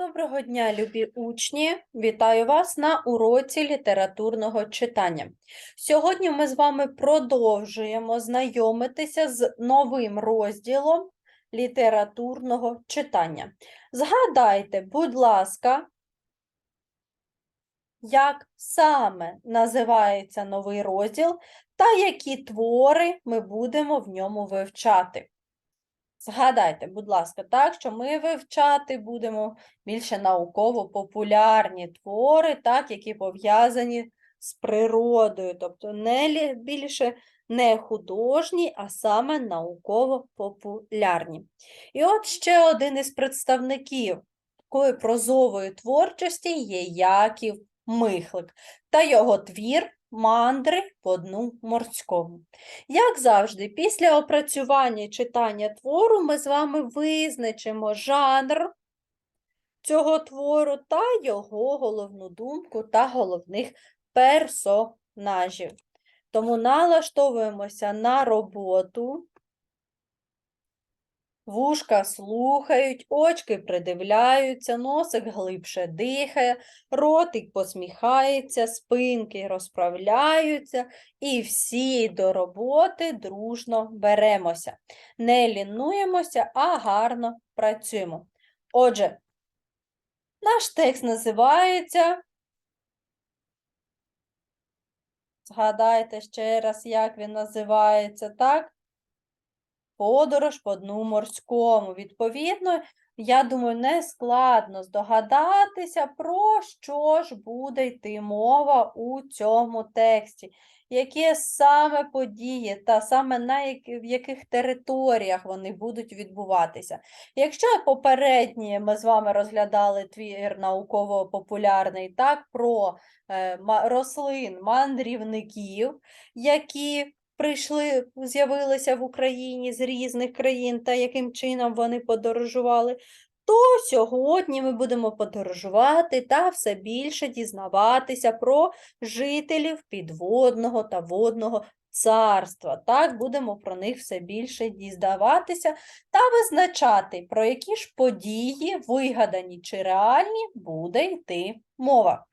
Доброго дня, любі учні! Вітаю вас на уроці літературного читання. Сьогодні ми з вами продовжуємо знайомитися з новим розділом літературного читання. Згадайте, будь ласка, як саме називається новий розділ та які твори ми будемо в ньому вивчати. Згадайте, будь ласка, так, що ми вивчати будемо більше науково-популярні твори, так, які пов'язані з природою, тобто не більше не художні, а саме науково-популярні. І от ще один із представників такої прозової творчості є Яків Михлик та його твір Мандри по дну морському. Як завжди, після опрацювання читання твору ми з вами визначимо жанр цього твору та його головну думку та головних персонажів. Тому налаштовуємося на роботу. Вушка слухають, очки придивляються, носик глибше дихає, ротик посміхається, спинки розправляються, і всі до роботи дружно беремося. Не лінуємося, а гарно працюємо. Отже, наш текст називається. Згадайте ще раз, як він називається, так? Подорож по дну морському. Відповідно, я думаю, не складно здогадатися, про що ж буде йти мова у цьому тексті, які саме події та саме на які, в яких територіях вони будуть відбуватися. Якщо попередні ми з вами розглядали твір науково-популярний так, про е, рослин мандрівників, які прийшли, з'явилися в Україні з різних країн та яким чином вони подорожували, то сьогодні ми будемо подорожувати та все більше дізнаватися про жителів підводного та водного царства. Так, будемо про них все більше дізнаватися та визначати, про які ж події, вигадані чи реальні, буде йти мова.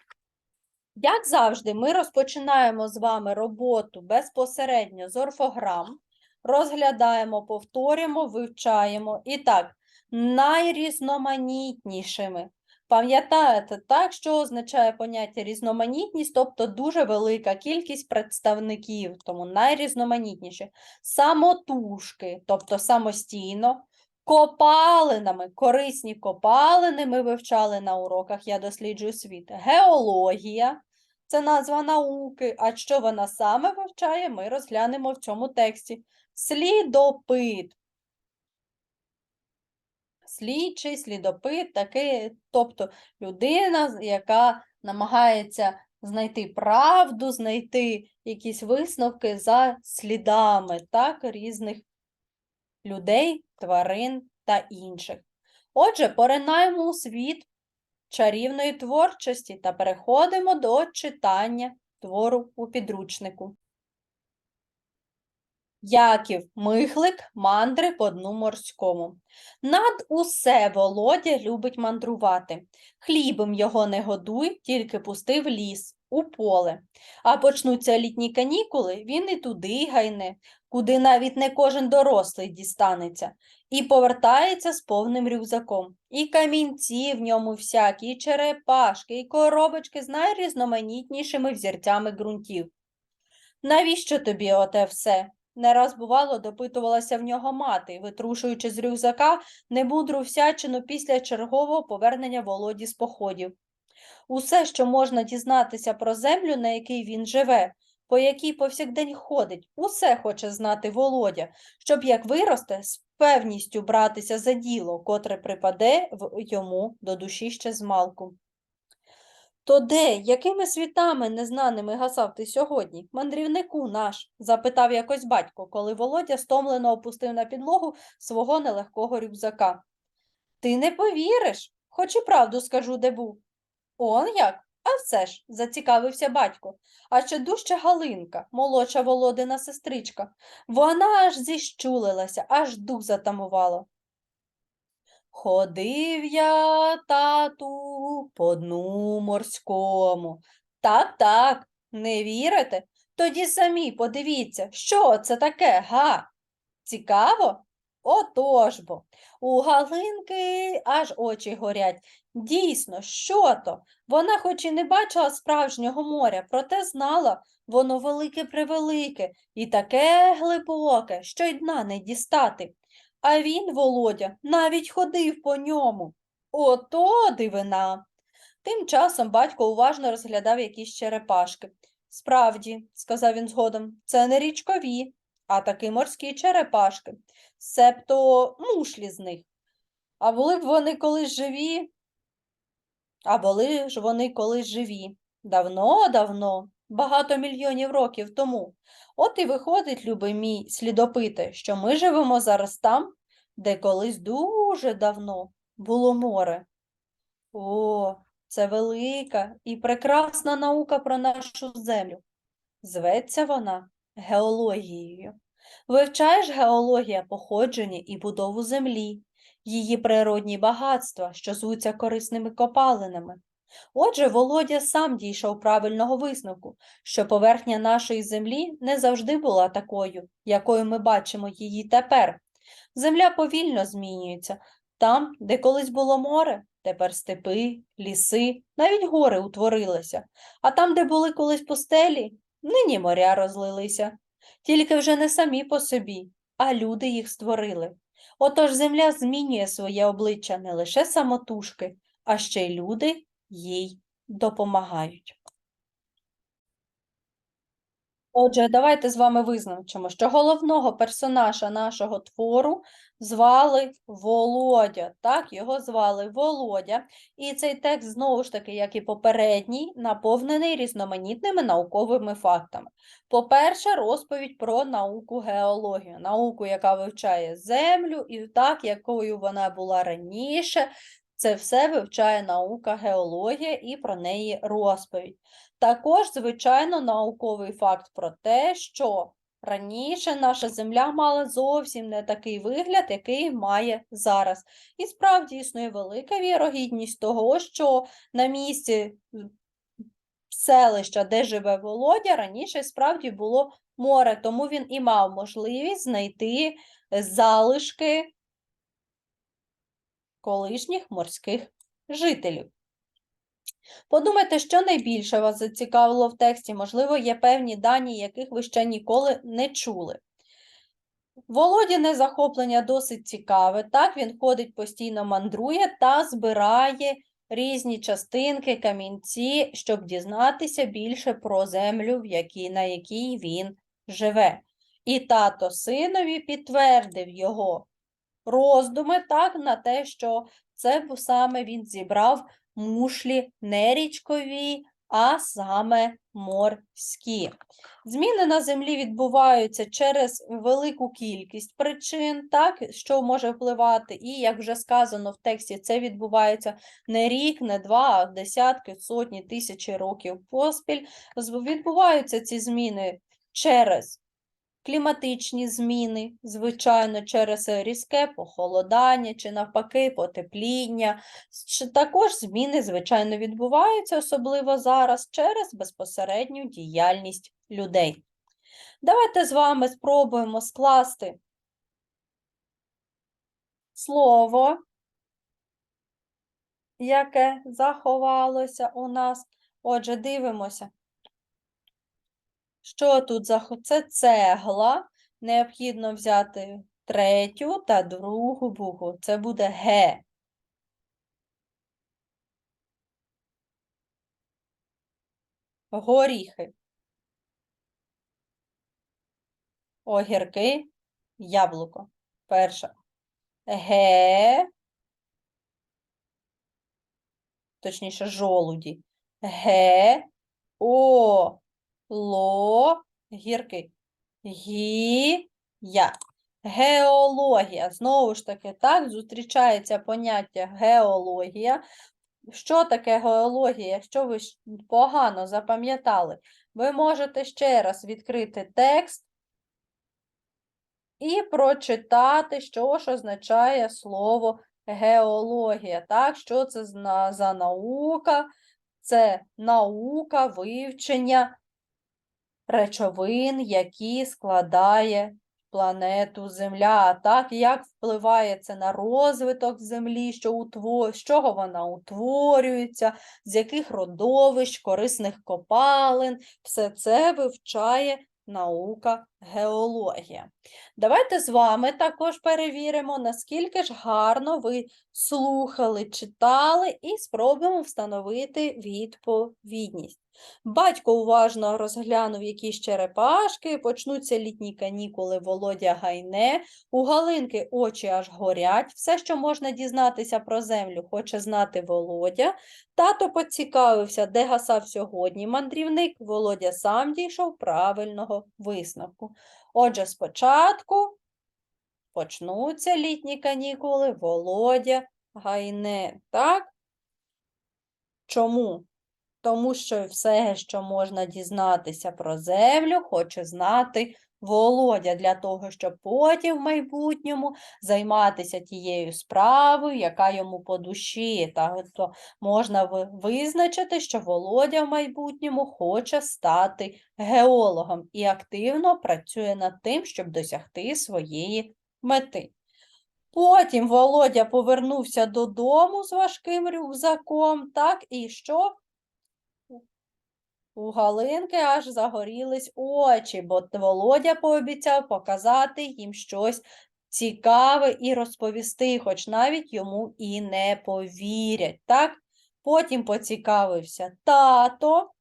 Як завжди, ми розпочинаємо з вами роботу безпосередньо з орфограм, розглядаємо, повторюємо, вивчаємо. І так, найрізноманітнішими. Пам'ятаєте, так, що означає поняття різноманітність, тобто дуже велика кількість представників, тому найрізноманітніші. Самотужки, тобто самостійно, копалинами, корисні копалини ми вивчали на уроках «Я досліджую світ». Геологія – це назва науки, а що вона саме вивчає, ми розглянемо в цьому тексті. Слідопит. Слідчий, слідопит, такий, тобто людина, яка намагається знайти правду, знайти якісь висновки за слідами так, різних людей, тварин та інших. Отже, поринаємо у світ чарівної творчості та переходимо до читання твору у підручнику. Яків Михлик, мандри по дну морському. Над усе Володя любить мандрувати. Хлібом його не годуй, тільки пусти в ліс, у поле. А почнуться літні канікули, він і туди гайне, куди навіть не кожен дорослий дістанеться, і повертається з повним рюкзаком. І камінці в ньому всякі, і черепашки, і коробочки з найрізноманітнішими взірцями ґрунтів. Навіщо тобі оте все? Не раз бувало, допитувалася в нього мати, витрушуючи з рюкзака немудру всячину після чергового повернення Володі з походів. Усе, що можна дізнатися про землю, на якій він живе, по якій повсякдень ходить, усе хоче знати Володя, щоб як виросте, з певністю братися за діло, котре припаде йому до душі ще змалку. То де, якими світами незнаними гасав ти сьогодні, мандрівнику наш? запитав якось батько, коли Володя стомлено опустив на підлогу свого нелегкого рюкзака. Ти не повіриш, хоч і правду скажу, де був. Он як? А все ж, зацікавився батько. А ще дужче Галинка, молодша Володина сестричка. Вона аж зіщулилася, аж дух затамувало. Ходив я, тату, по дну морському. Так, так, не вірите? Тоді самі подивіться, що це таке, га? Цікаво? Отож бо. У Галинки аж очі горять. Дійсно, що то? Вона хоч і не бачила справжнього моря, проте знала, воно велике-превелике і таке глибоке, що й дна не дістати. А він, Володя, навіть ходив по ньому. Ото дивина. Тим часом батько уважно розглядав якісь черепашки. Справді, сказав він згодом, це не річкові, а таки морські черепашки, себто мушлі з них. А були б вони колись живі, а були ж вони колись живі. Давно-давно, багато мільйонів років тому. От і виходить, любий мій слідопите, що ми живемо зараз там, де колись дуже давно було море. О, це велика і прекрасна наука про нашу землю. Зветься вона геологією. Вивчаєш геологія походження і будову землі, її природні багатства, що звуться корисними копалинами. Отже, Володя сам дійшов правильного висновку, що поверхня нашої землі не завжди була такою, якою ми бачимо її тепер. Земля повільно змінюється. Там, де колись було море, тепер степи, ліси, навіть гори утворилися, а там, де були колись пустелі, нині моря розлилися. Тільки вже не самі по собі, а люди їх створили. Отож земля змінює своє обличчя не лише самотужки, а ще й люди їй допомагають. Отже, давайте з вами визначимо, що головного персонажа нашого твору звали Володя. Так, його звали Володя. І цей текст, знову ж таки, як і попередній, наповнений різноманітними науковими фактами. По-перше, розповідь про науку геологію, науку, яка вивчає землю, і так, якою вона була раніше. Це все вивчає наука геологія і про неї розповідь. Також, звичайно, науковий факт про те, що раніше наша земля мала зовсім не такий вигляд, який має зараз. І справді існує велика вірогідність того, що на місці селища, де живе Володя, раніше справді було море, тому він і мав можливість знайти залишки колишніх морських жителів. Подумайте, що найбільше вас зацікавило в тексті, можливо, є певні дані, яких ви ще ніколи не чули. Володіне захоплення досить цікаве. Так, він ходить, постійно мандрує та збирає різні частинки, камінці, щоб дізнатися більше про землю, в якій, на якій він живе. І тато синові підтвердив його роздуми так, на те, що це саме він зібрав мушлі не річкові, а саме морські. Зміни на землі відбуваються через велику кількість причин, так, що може впливати, і, як вже сказано в тексті, це відбувається не рік, не два, а десятки, сотні, тисячі років поспіль. Відбуваються ці зміни через кліматичні зміни, звичайно, через різке похолодання чи навпаки потепління. Також зміни, звичайно, відбуваються, особливо зараз, через безпосередню діяльність людей. Давайте з вами спробуємо скласти слово, яке заховалося у нас. Отже, дивимося. Що тут за це цегла? Необхідно взяти третю та другу букву. Це буде Г. Горіхи. Огірки, яблуко. Перша. Ге. Точніше, жолуді. Ге. О. Ло. Гірки. Гі. Я. Геологія. Знову ж таки, так, зустрічається поняття геологія. Що таке геологія? Якщо ви погано запам'ятали, ви можете ще раз відкрити текст і прочитати, що ж означає слово геологія. Так, що це за наука? Це наука вивчення речовин, які складає планету Земля. Так, як впливає це на розвиток Землі, що утво... з чого вона утворюється, з яких родовищ, корисних копалин. Все це вивчає наука геологія. Давайте з вами також перевіримо, наскільки ж гарно ви слухали, читали і спробуємо встановити відповідність. Батько уважно розглянув якісь черепашки, почнуться літні канікули Володя гайне, у Галинки очі аж горять, все, що можна дізнатися про землю, хоче знати Володя. Тато поцікавився, де гасав сьогодні мандрівник, Володя сам дійшов правильного висновку. Отже, спочатку почнуться літні канікули Володя гайне. Так? Чому? Тому що все, що можна дізнатися про землю, хоче знати Володя для того, щоб потім в майбутньому займатися тією справою, яка йому по душі. Та, то можна визначити, що Володя в майбутньому хоче стати геологом і активно працює над тим, щоб досягти своєї мети. Потім Володя повернувся додому з важким рюкзаком, так, і що? У Галинки аж загорілись очі, бо Володя пообіцяв показати їм щось цікаве і розповісти, хоч навіть йому і не повірять. Так? Потім поцікавився тато.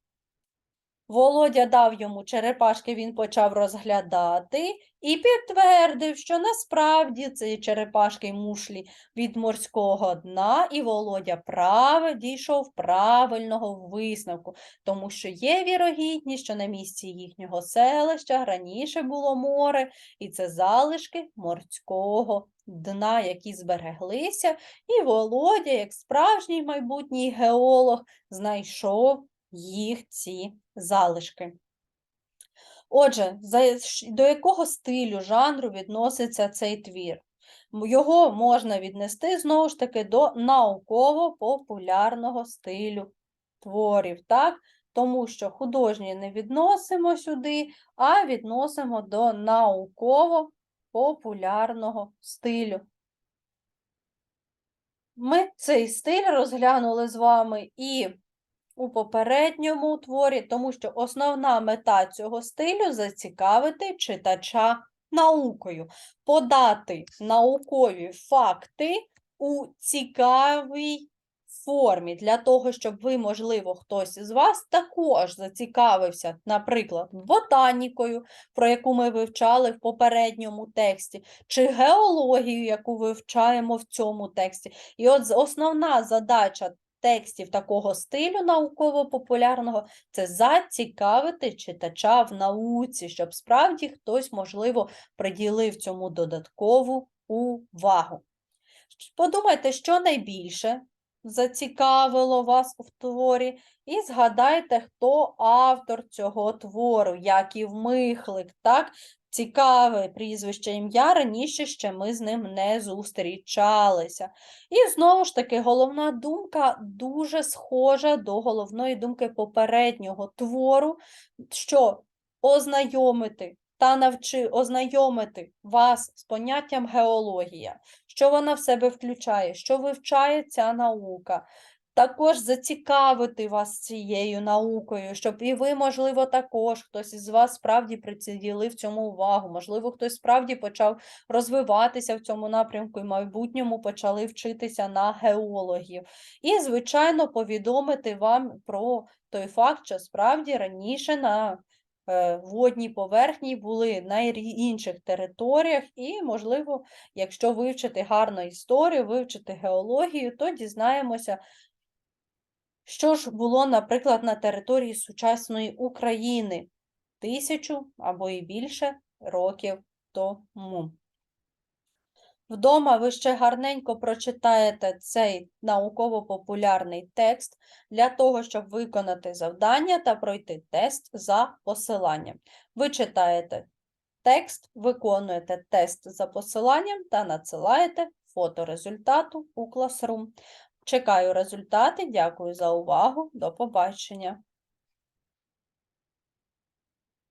Володя дав йому черепашки, він почав розглядати і підтвердив, що насправді це черепашки мушлі від морського дна, і Володя праве дійшов правильного висновку, тому що є вірогідність, що на місці їхнього селища раніше було море, і це залишки морського дна, які збереглися, і Володя, як справжній майбутній геолог, знайшов їх ці залишки. Отже, до якого стилю жанру відноситься цей твір? Його можна віднести знову ж таки до науково-популярного стилю творів, так? Тому що художній не відносимо сюди, а відносимо до науково-популярного стилю. Ми цей стиль розглянули з вами і у попередньому творі, тому що основна мета цього стилю зацікавити читача наукою, подати наукові факти у цікавій формі, для того, щоб ви, можливо, хтось із вас також зацікавився, наприклад, ботанікою, про яку ми вивчали в попередньому тексті, чи геологію, яку вивчаємо в цьому тексті. І от основна задача текстів такого стилю науково-популярного це зацікавити читача в науці, щоб справді хтось, можливо, приділив цьому додаткову увагу. Подумайте, що найбільше зацікавило вас у творі, і згадайте, хто автор цього твору, Яків Михлик, так? Цікаве прізвище ім'я, раніше ще ми з ним не зустрічалися. І знову ж таки, головна думка дуже схожа до головної думки попереднього твору, що ознайомити та навчи ознайомити вас з поняттям геологія, що вона в себе включає, що вивчає ця наука. Також зацікавити вас цією наукою, щоб і ви, можливо, також хтось із вас справді приділив цьому увагу, можливо, хтось справді почав розвиватися в цьому напрямку і в майбутньому почали вчитися на геологів. І, звичайно, повідомити вам про той факт, що справді раніше на е, водній поверхні були на інших територіях, і, можливо, якщо вивчити гарно історію, вивчити геологію, то дізнаємося, що ж було, наприклад, на території сучасної України тисячу або і більше років тому. Вдома ви ще гарненько прочитаєте цей науково-популярний текст для того, щоб виконати завдання та пройти тест за посиланням. Ви читаєте текст, виконуєте тест за посиланням та надсилаєте фото результату у Classroom. Чекаю результати. Дякую за увагу. До побачення.